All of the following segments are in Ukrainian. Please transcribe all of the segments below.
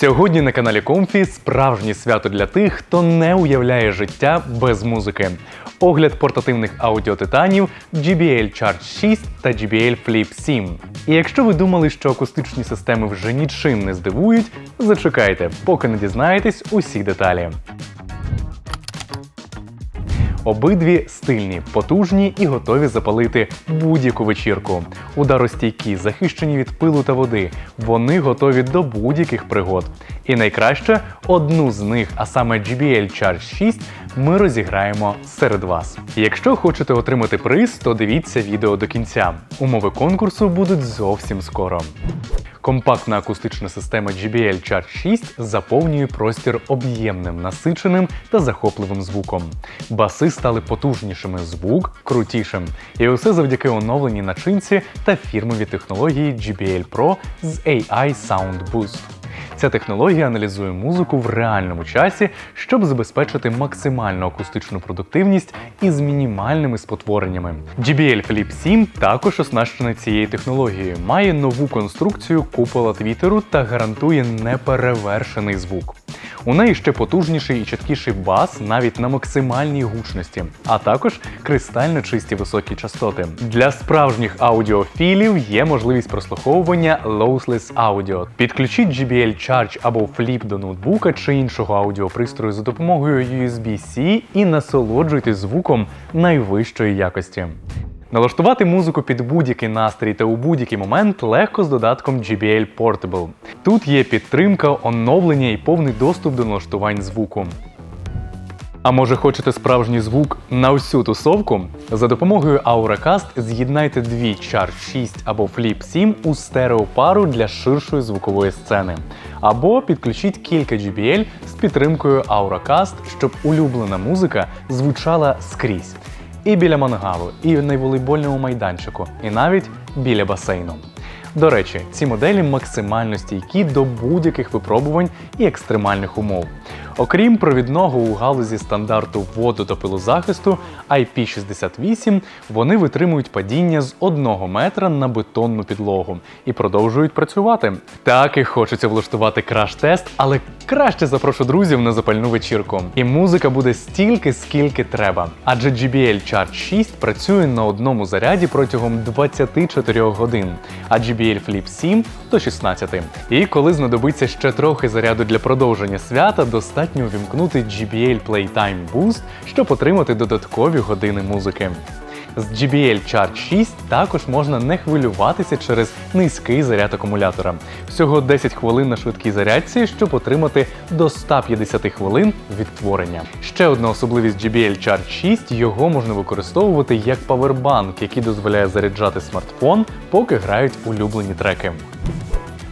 Сьогодні на каналі Комфі справжнє свято для тих, хто не уявляє життя без музики. Огляд портативних аудіотитанів JBL Charge 6 та JBL Flip 7. І якщо ви думали, що акустичні системи вже нічим не здивують, зачекайте, поки не дізнаєтесь усі деталі. Обидві стильні, потужні і готові запалити будь-яку вечірку. Ударостійкі, захищені від пилу та води. Вони готові до будь-яких пригод. І найкраще одну з них, а саме JBL Charge 6, ми розіграємо серед вас. Якщо хочете отримати приз, то дивіться відео до кінця. Умови конкурсу будуть зовсім скоро. Компактна акустична система JBL Charge 6 заповнює простір об'ємним, насиченим та захопливим звуком. Баси стали потужнішими, звук крутішим. І усе завдяки оновленій начинці та фірмовій технології JBL Pro з AI Sound Boost. Ця технологія аналізує музику в реальному часі, щоб забезпечити максимальну акустичну продуктивність із мінімальними спотвореннями. JBL Flip 7 також оснащена цією технологією, має нову конструкцію купола твітеру та гарантує неперевершений звук. У неї ще потужніший і чіткіший бас навіть на максимальній гучності, а також кристально чисті високі частоти. Для справжніх аудіофілів є можливість прослуховування Lossless Audio. Підключіть JBL Charge або Flip до ноутбука чи іншого аудіопристрою за допомогою USB-C і насолоджуйтесь звуком найвищої якості. Налаштувати музику під будь-який настрій та у будь-який момент легко з додатком JBL Portable. Тут є підтримка, оновлення і повний доступ до налаштувань звуку. А може хочете справжній звук на всю тусовку? За допомогою Auracast з'єднайте дві Charge 6 або Flip 7 у стереопару для ширшої звукової сцени. Або підключіть кілька JBL з підтримкою Auracast, щоб улюблена музика звучала скрізь. І біля мангалу, і на волейбольному майданчику, і навіть біля басейну. До речі, ці моделі максимально стійкі до будь-яких випробувань і екстремальних умов. Окрім провідного у галузі стандарту воду та пилозахисту IP68, вони витримують падіння з 1 метра на бетонну підлогу і продовжують працювати. Так і хочеться влаштувати краш-тест, але краще запрошу друзів на запальну вечірку. І музика буде стільки, скільки треба. Адже JBL Charge 6 працює на одному заряді протягом 24 годин, а JBL Flip 7 до 16. І коли знадобиться ще трохи заряду для продовження свята, достатньо увімкнути JBL Playtime Boost, щоб отримати додаткові години музики. З JBL Charge 6 також можна не хвилюватися через низький заряд акумулятора. Всього 10 хвилин на швидкій зарядці, щоб отримати до 150 хвилин відтворення. Ще одна особливість JBL Charge 6 його можна використовувати як павербанк, який дозволяє заряджати смартфон, поки грають улюблені треки.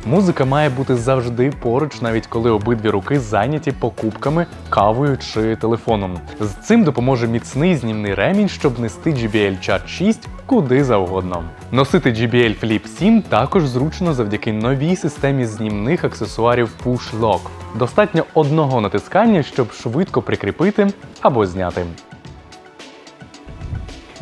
Музика має бути завжди поруч, навіть коли обидві руки зайняті покупками, кавою чи телефоном. З цим допоможе міцний знімний ремінь, щоб нести JBL Charge 6 куди завгодно. Носити JBL Flip 7 також зручно завдяки новій системі знімних аксесуарів Push Lock. Достатньо одного натискання, щоб швидко прикріпити або зняти.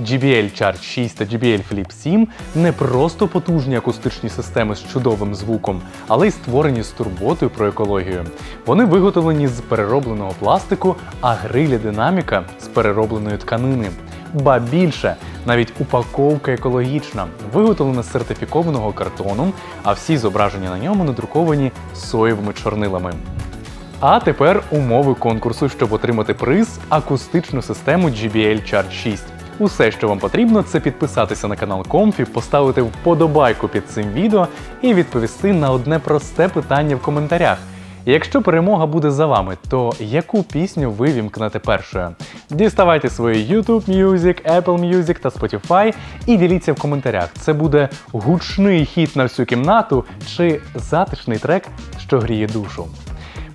JBL Charge 6 та JBL Flip 7 не просто потужні акустичні системи з чудовим звуком, але й створені з турботою про екологію. Вони виготовлені з переробленого пластику, а гриля динаміка з переробленої тканини. Ба більше, навіть упаковка екологічна, виготовлена з сертифікованого картону, а всі зображення на ньому надруковані соєвими чорнилами. А тепер умови конкурсу, щоб отримати приз акустичну систему JBL Charge 6. Усе, що вам потрібно, це підписатися на канал Комфі, поставити вподобайку під цим відео і відповісти на одне просте питання в коментарях. Якщо перемога буде за вами, то яку пісню ви вімкнете першою? Діставайте свої YouTube Music, Apple Music та Spotify і діліться в коментарях. Це буде гучний хіт на всю кімнату чи затишний трек, що гріє душу.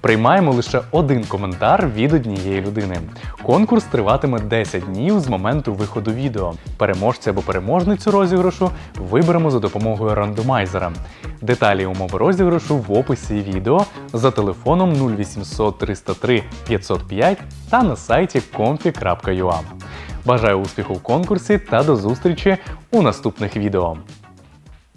Приймаємо лише один коментар від однієї людини. Конкурс триватиме 10 днів з моменту виходу відео. Переможця або переможницю розіграшу виберемо за допомогою рандомайзера. Деталі умови розіграшу в описі відео за телефоном 0800 303 505 та на сайті comfy.ua. Бажаю успіху в конкурсі та до зустрічі у наступних відео.